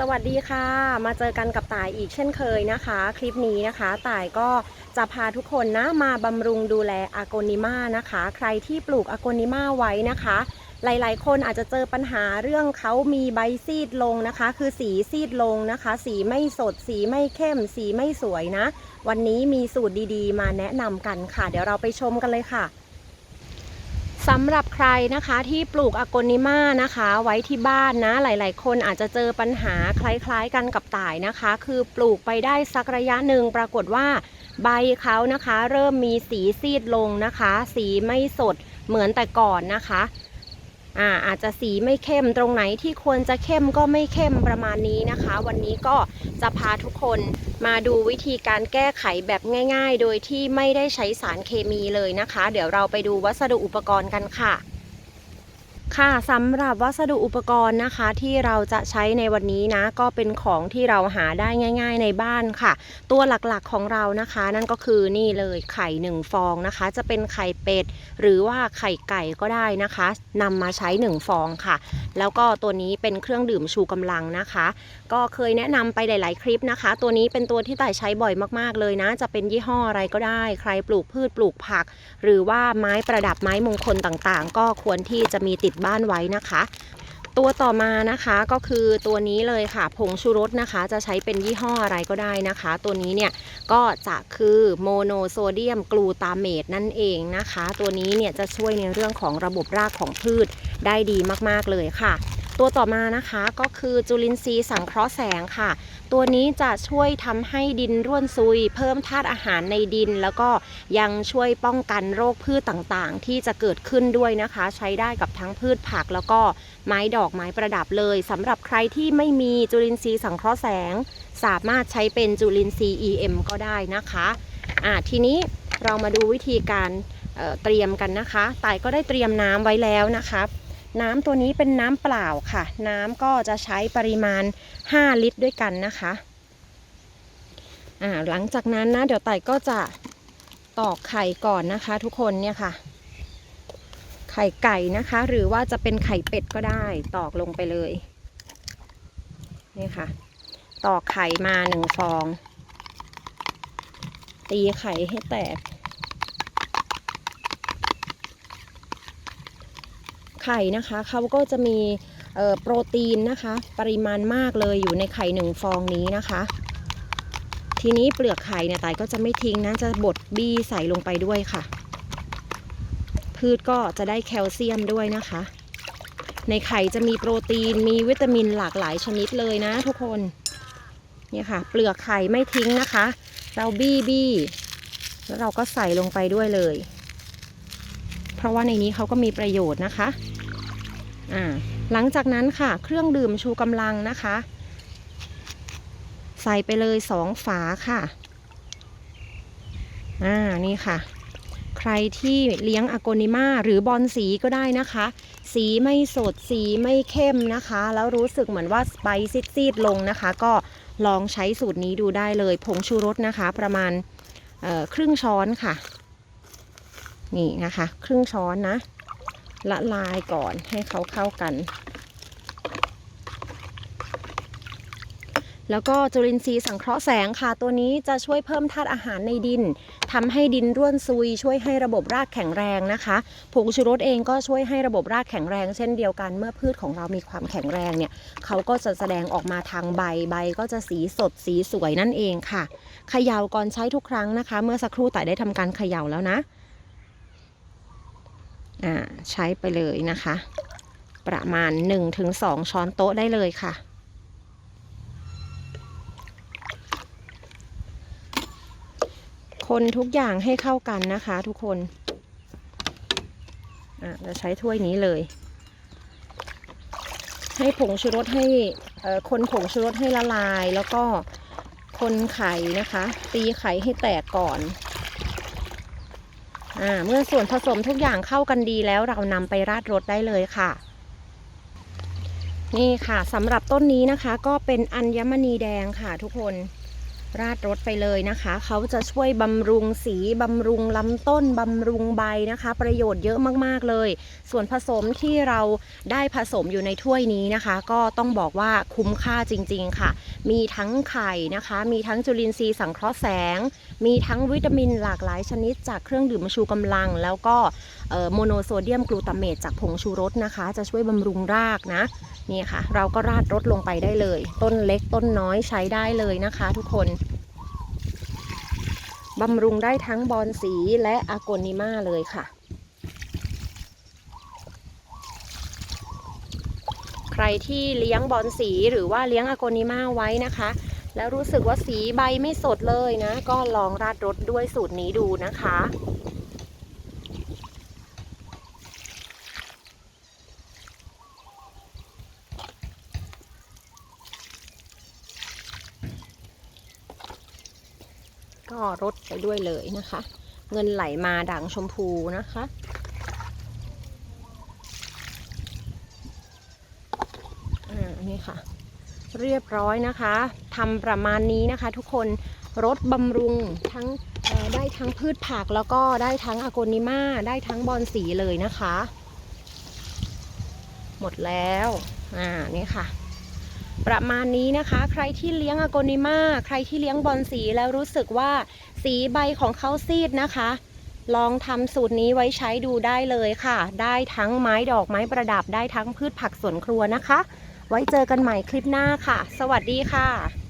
สวัสดีค่ะ มาเจอกันกับต่ายอีกเช่นเคยนะคะ คลิปนี้นะคะต่ายก็จะพาทุกคนนะมาบำรุงดูแลอากนิมานะคะ ใครที่ปลูกอากนิมาไว้นะคะ หลายๆ คนอาจจะเจอปัญหาเรื่องเขามีใบซีดลงนะคะ คือสีซีดลงนะคะ สีไม่สด สีไม่เข้ม สีไม่สวยนะ วันนี้มีสูตรดีๆ มาแนะนำกันค่ะ เดี๋ยวเราไปชมกันเลยค่ะ สำหรับใครนะคะที่ปลูกอากนิมานะคะ ไว้ที่บ้านนะหลาย ๆ คนอาจจะเจอปัญหาคล้าย ๆ กันกับต่ายนะคะ คือปลูกไปได้สักระยะหนึ่งปรากฏว่าใบเขานะคะ เริ่มมีสีซีดลงนะคะ สีไม่สดเหมือนแต่ก่อนนะคะ อ่าอาจจะสีไม่เข้มตรงไหนที่ควรจะเข้มก็ไม่เข้มประมาณนี้นะคะ วันนี้ก็จะพาทุกคนมาดูวิธีการแก้ไขแบบง่าย ๆ โดยที่ไม่ได้ใช้สารเคมีเลยนะคะ เดี๋ยวเราไปดูวัสดุอุปกรณ์กันค่ะ ค่ะสำหรับวัสดุอุปกรณ์นะคะที่เราจะใช้ในวันนี้นะ ก็เป็นของที่เราหาได้ง่าย ๆ ในบ้านค่ะ ตัวหลักๆของเรานะคะ นั่นก็คือนี่เลยไข่หนึ่งฟองนะคะ จะเป็นไข่เป็ดหรือว่าไข่ไก่ก็ได้นะคะนำมาใช้1ฟองค่ะ แล้วก็ตัวนี้เป็นเครื่องดื่มชูกำลังนะคะ ก็เคยแนะนำไปหลาย ๆ คลิปนะคะ ตัวนี้เป็นตัวที่ต่ายใช้บ่อยมากๆเลยนะ จะเป็นยี่ห้ออะไรก็ได้ ใครปลูกพืชปลูกผัก หรือว่าไม้ประดับไม้มงคลต่างๆ ก็ควรที่จะมีติดบ้านไว้นะคะ ตัวต่อมานะคะก็คือตัวนี้เลยค่ะ ผงชูรสนะคะ จะใช้เป็นยี่ห้ออะไรก็ได้นะคะ ตัวนี้เนี่ยก็จะคือโมโนโซเดียมกลูตาเมตนั่นเองนะคะ ตัวนี้เนี่ยจะช่วยในเรื่องของระบบรากของพืชได้ดีมากๆเลยค่ะ ตัวต่อมานะคะก็คือจุลินทรีย์สังเคราะห์แสงค่ะ ตัวนี้จะช่วยทำให้ดินร่วนซุย เพิ่มธาตุอาหารในดิน แล้วก็ยังช่วยป้องกันโรคพืชต่างๆ ที่จะเกิดขึ้นด้วยนะคะ ใช้ได้กับทั้งพืชผักแล้วก็ไม้ดอกไม้ประดับเลยสำหรับใครที่ไม่มีจุลินทรีย์สังเคราะห์แสง สามารถใช้เป็นจุลินทรีย์ EM ก็ได้นะคะอ่าทีนี้เรามาดูวิธีการเเตรียมกันนะคะต่ายก็ได้เตรียมน้ำไว้แล้วนะคะ น้ำตัวนี้เป็นน้ำเปล่าค่ะ น้ำก็จะใช้ปริมาณ 5 ลิตรด้วยกันนะคะอ่าหลังจากนั้นนะ เดี๋ยวไต่ก็จะตอกไข่ก่อนนะคะ ทุกคนเนี่ยค่ะ ไข่ไก่นะคะ หรือว่าจะเป็นไข่เป็ดก็ได้ตอกลงไปเลยนี่ค่ะ ตอกไข่มาหนึ่งฟอง ตีไข่ให้แตก ไข่นะคะเขาก็จะมีโปรตีนนะคะ ปริมาณมากเลยอยู่ในไข่หนึ่งฟองนี้นะคะ ทีนี้เปลือกไข่เนี่ยไต่ก็จะไม่ทิ้งนะจะบดบี้ใส่ลงไปด้วยค่ะ พืชก็จะได้แคลเซียมด้วยนะคะ ในไข่จะมีโปรตีนมีวิตามินหลากหลายชนิดเลยนะทุกคนเนี่ยค่ะ เปลือกไข่ไม่ทิ้งนะคะ เราบี้บี้แล้วเราก็ใส่ลงไปด้วยเลย เพราะว่าในนี้เขาก็มีประโยชน์นะคะ หลังจากนั้นค่ะ เครื่องดื่มชูกำลังนะคะ ใส่ไปเลยสองฝาค่ะ อ่า นี่ค่ะ ใครที่เลี้ยงอโกนิมาหรือบอลสีก็ได้นะคะ สีไม่สดสีไม่เข้มนะคะ แล้วรู้สึกเหมือนว่าใบซีดๆลงนะคะ ก็ลองใช้สูตรนี้ดูได้เลย ผงชูรสนะคะ ประมาณครึ่งช้อนค่ะ นี่นะคะ ครึ่งช้อนนะ ละลายก่อนให้เขาเข้ากัน แล้วก็จุลินทรีย์สังเคราะห์แสงค่ะ ตัวนี้จะช่วยเพิ่มธาตุอาหารในดินทำให้ดินร่วนซุย ช่วยให้ระบบรากแข็งแรงนะคะผงชูรสเองก็ช่วยให้ระบบรากแข็งแรง เช่นเดียวกันเมื่อพืชของเรามีความแข็งแรงเนี่ยเขาก็จะแสดงออกมาทางใบใบก็จะสีสดสีสวยนั่นเองค่ะเขย่าก่อนใช้ทุกครั้งนะคะ เมื่อสักครู่แต่ได้ทำการเขย่าแล้วนะ ใช้ไปเลยนะคะ ประมาณ 1-2 ช้อนโต๊ะได้เลยค่ะ คนทุกอย่างให้เข้ากันนะคะทุกคนจะใช้ถ้วยนี้เลย ให้ผงชูรสให้คนผงชูรสให้ละลายแล้วก็คนไข่นะคะ ตีไข่ให้แตกก่อน เมื่อส่วนผสมทุกอย่างเข้ากันดีแล้วเรานำไปราดรสได้เลยค่ะ นี่ค่ะสำหรับต้นนี้นะคะ ก็เป็นอัญมณีแดงค่ะทุกคน ราดรถไปเลยนะคะ เขาจะช่วยบำรุงสีบำรุงลำต้นบำรุงใบนะคะ ประโยชน์เยอะมากๆเลย ส่วนผสมที่เราได้ผสมอยู่ในถ้วยนี้นะคะ ก็ต้องบอกว่าคุ้มค่าจริง ๆ ค่ะ มีทั้งไข่นะคะ มีทั้งจุลินทรีย์สังเคราะห์แสง มีทั้งวิตามินหลากหลายชนิดจากเครื่องดื่มชูกำลัง แล้วก็โมโนโซเดียมกลูตาเมตจากผงชูรสนะคะ จะช่วยบำรุงรากนะนี่ค่ะ เราก็ราดรถลงไปได้เลย ต้นเล็กต้นน้อยใช้ได้เลยนะคะ ทุกคน บำรุงได้ทั้งบอนสีและอากนิมาเลยค่ะ ใครที่เลี้ยงบอนสีหรือว่าเลี้ยงอากนิมาไว้นะคะ แล้วรู้สึกว่าสีใบไม่สดเลยนะ ก็ลองราดรถด้วยสูตรนี้ดูนะคะ ก็รดไปด้วยเลยนะคะ เงินไหลมาด่างชมพูนะคะอ่านี่ค่ะ เรียบร้อยนะคะทำประมาณนี้นะคะ ทุกคนรดบำรุงทั้งได้ทั้งพืชผักแล้วก็ได้ทั้งอโกนิมาได้ทั้งบอนสีเลยนะคะ หมดแล้ว อ่า นี่ค่ะ ประมาณนี้นะคะ ใครที่เลี้ยงอโกนิมาใครที่เลี้ยงบอลสีแล้วรู้สึกว่าสีใบของเขาซีดนะคะ ลองทำสูตรนี้ไว้ใช้ดูได้เลยค่ะ ได้ทั้งไม้ดอกไม้ประดับได้ทั้งพืชผักสวนครัวนะคะ ไว้เจอกันใหม่คลิปหน้าค่ะ สวัสดีค่ะ